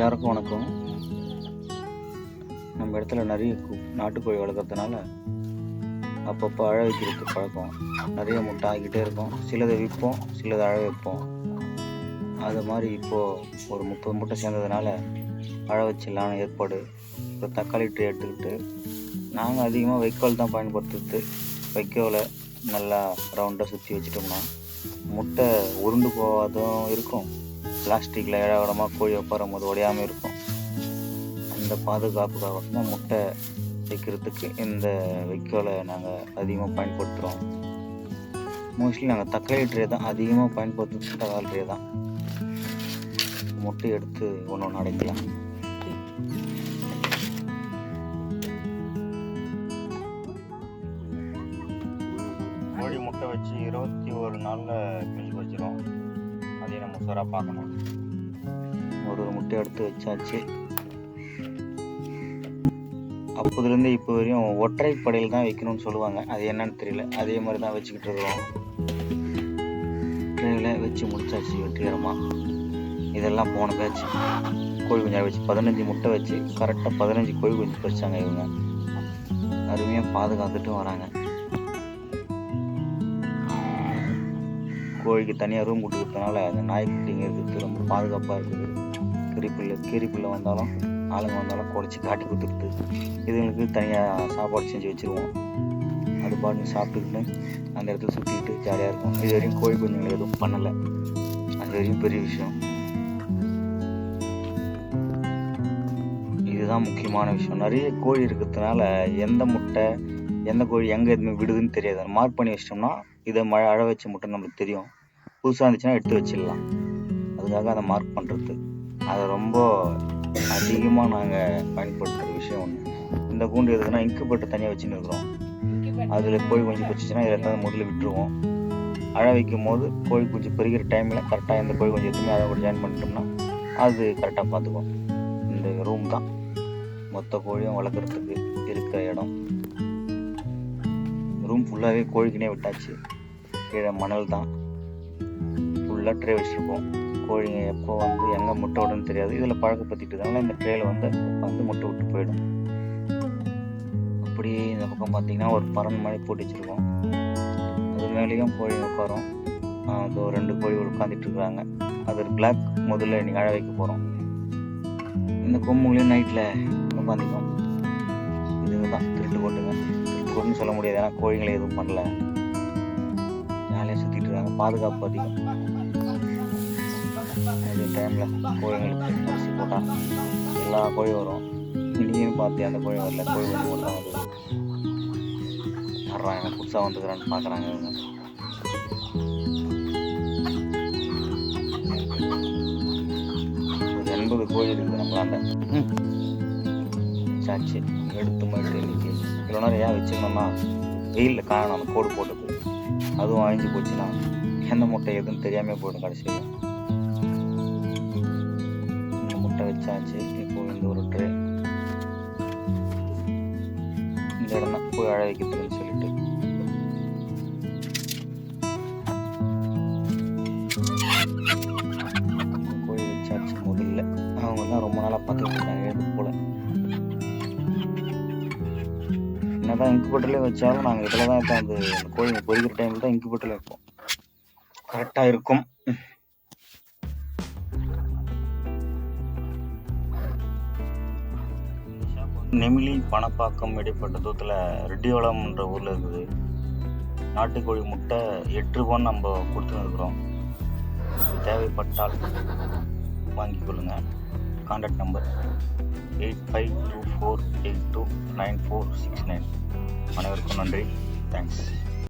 எல்லாருக்கும் வணக்கம். நம்ம இடத்துல நிறைய நாட்டுக்கோழி வளர்க்குறதுனால அப்பப்போ அழ வைக்கிறது பழக்கம். நிறைய முட்டை ஆகிக்கிட்டே இருக்கும். சிலதை விற்போம் சிலதை அழ வைப்போம். அது மாதிரி இப்போது ஒரு முப்பது முட்டை சேர்ந்ததுனால அழ வச்சிடலான ஏற்பாடு. ஒரு தக்காளி ட்ரே எடுத்துக்கிட்டு நாங்கள் அதிகமாக வைக்கோல் தான் பயன்படுத்துறது. வைக்கோலை நல்லா ரவுண்டாக சுற்றி வச்சிட்டோம்னா முட்டை உருண்டு போகாதும் இருக்கும். பிளாஸ்டிக்கில் இழவிடமாக கோழி உட்காரும் போது உடையாமல் இருக்கும். அந்த பாதுகாப்புக்காக தான் முட்டை வைக்கிறதுக்கு இந்த வைக்கோலை நாங்கள் அதிகமாக பயன்படுத்துகிறோம் மோஸ்ட்லி நாங்கள் தக்காளி ட்ரே தான் அதிகமாக பயன்படுத்துறது தக்காளி ட்ரே தான். முட்டை எடுத்து ஒன்று ஒன்று அடைக்கலாம். கோழி முட்டை வச்சு இருபத்தி ஒரு நாளில் குஞ்சு வச்சிரும். அதையும் நம்ம சுவராக பார்க்கணும். ஒரு ஒரு முட்டை எடுத்து வச்சாச்சு. அப்போதுலேருந்து இப்போ வரையும் ஒற்றை படையில் தான் வைக்கணும்னு சொல்லுவாங்க. அது என்னன்னு தெரியல. அதே மாதிரி தான் வச்சுக்கிட்டு இருக்கிறோம். ட்ரெயினில் வச்சு முடிச்சாச்சு வெற்றிகரமாக இதெல்லாம் போன பேச்சு கோழி குஞ்சா வச்சு பதினஞ்சு முட்டை வச்சு கரெக்டாக பதினஞ்சு கோழி குஞ்சு பறிச்சாங்க இவங்க. அருமையாக பாதுகாத்துட்டும் வராங்க. கோழிக்கு தனியாக ரூம் கொடுத்துக்கிறதுனால அந்த நாய்க்குட்டிங்க இருக்கிறது ரொம்ப பாதுகாப்பாக இருக்குது. கிரிப்பில் கீரிப்பில் வந்தாலும் ஆளுங்க வந்தாலும் குறைச்சி காட்டி கொடுத்துருது இதுங்களுக்கு தனியாக சாப்பாடு செஞ்சு வச்சுருவோம். அது பாட்டு சாப்பிட்டுக்கிட்டு அந்த இடத்துல சுற்றிக்கிட்டு ஜாலியாக இருக்கும் இது வரையும் கோழி குஞ்சுங்களை எதுவும் பண்ணலை. அது வரையும் பெரிய விஷயம். இதுதான் முக்கியமான விஷயம். நிறைய கோழி இருக்கிறதுனால எந்த முட்டை எந்த கோழி எங்கே எதுவுமே விடுதுன்னு தெரியாது. மார்க் பண்ணி வச்சிட்டோம்னா இதை மழை அழ வச்சு மட்டும் நம்மளுக்கு தெரியும். புதுசாக இருந்துச்சுன்னா எடுத்து வச்சிடலாம். அதுக்காக அதை மார்க் பண்ணுறது அதை ரொம்ப அதிகமாக நாங்கள் பயன்படுத்துகிற விஷயம் ஒன்று இந்த கூண்டு எதுக்குன்னா இன்குபேட்டர் தனியாக வச்சுன்னு இருக்கிறோம். அதில் கோழி குஞ்சு பொரிச்சிச்சுன்னா இதில் தான் முதல்ல விட்டுருவோம். அழ வைக்கும் போது கோழி குஞ்சு பெருகிற டைமில் கரெக்டாக எந்த கோழி குஞ்சு எதுவுமே அழ ஜாயின் பண்ணிட்டோம்னா அது கரெக்டாக பார்த்துக்கும். இந்த ரூம் தான். மொத்த கோழியும் வளர்க்குறதுக்கு இருக்கிற இடம். ரூம் ஃபுல்லாகவே கோழிக்குனே விட்டாச்சு. கீழே மணல் தான். ஃபுல்லாக ட்ரே வச்சுருப்போம் கோழிங்க எப்போ வந்து எங்கே முட்டை விடுன்னு தெரியாது. இதில் பழக்கப்படுத்திட்டதுனால இந்த ட்ரேயில் வந்து வந்து முட்டை விட்டு போயிடும். அப்படியே இந்த பக்கம் பார்த்தீங்கன்னா ஒரு பறன் மாதிரி போட்டு வச்சுருக்கோம். அது மேலேயும் கோழி உட்காரும். ஆஹ் ரெண்டு கோழி உட்காந்துட்டு இருக்கிறாங்க அது பிளாக் முதல்ல இன்னைக்கு அழ வைக்க போகிறோம் இந்த கொம்புங்களையும் நைட்டில் உட்காந்துக்கும் இதுதான் திருட்டு கொட்டுங்க திருட்டு சொல்ல முடியாது. ஏன்னா கோழிங்களை எதுவும் பண்ணல. ஜாலியாக சுற்றிட்டு இருக்காங்க. பாதுகாப்பு அதிகம். அதே டைமில் கோழிங்களுக்கு அரிசி போட்டால் எல்லா கோழி வரும். இனியும் பார்த்து அந்த கோழி வரல? கோழி வந்து ஒன்றா வந்து வர்றாங்க புதுசாக வந்துக்கிறான்னு பார்க்குறாங்க இவங்க. ஒரு எண்பது கோழி இருக்குது நம்மளாண்ட ஆச்சு எடுத்து மட்டும் இன்னைக்கு இவ்வளோ நேரம் ஏன் வச்சிருந்தோம்னா வெயிலில் காணணும் அந்த கோடு போட்டது. அதுவும் அழிஞ்சு போச்சுன்னா எந்த முட்டை எதுன்னு தெரியாமல் போயிடும் கடைசியில். இந்த முட்டை வச்சாச்சு. இப்போ இந்த ஒரு ட்ரே இந்த இடம் தான் போய் அழ வைக்கிறதுன்னு சொல்லிட்டு. போய் வச்சாச்சு. முதல்ல அவங்க தான் ரொம்ப நாளாக பார்த்துட்டு இருக்காங்க. எழுது போல என்னதான் வச்சாலும் நாங்கள் இதில் தான் அந்த கோழி கோழிங்க பொறிக்கிற டைமில் தான் இன்குபேட்டரில் வைப்போம் கரெக்டாக இருக்கும். நெமிலி பணப்பாக்கம் இடைப்பட்ட தூரத்தில் ரெட்டிவளம்ன்ற ஊரில் இருக்குது. நாட்டுக்கோழி முட்டை எட்டு ரூபான்னு நம்ம கொடுத்துன்னு இருக்கிறோம். தேவைப்பட்டால் வாங்கிக் கொள்ளுங்கள் contact number eight five two four eight two nine four six nine அனைவருக்கும் நன்றி. தேங்க்ஸ்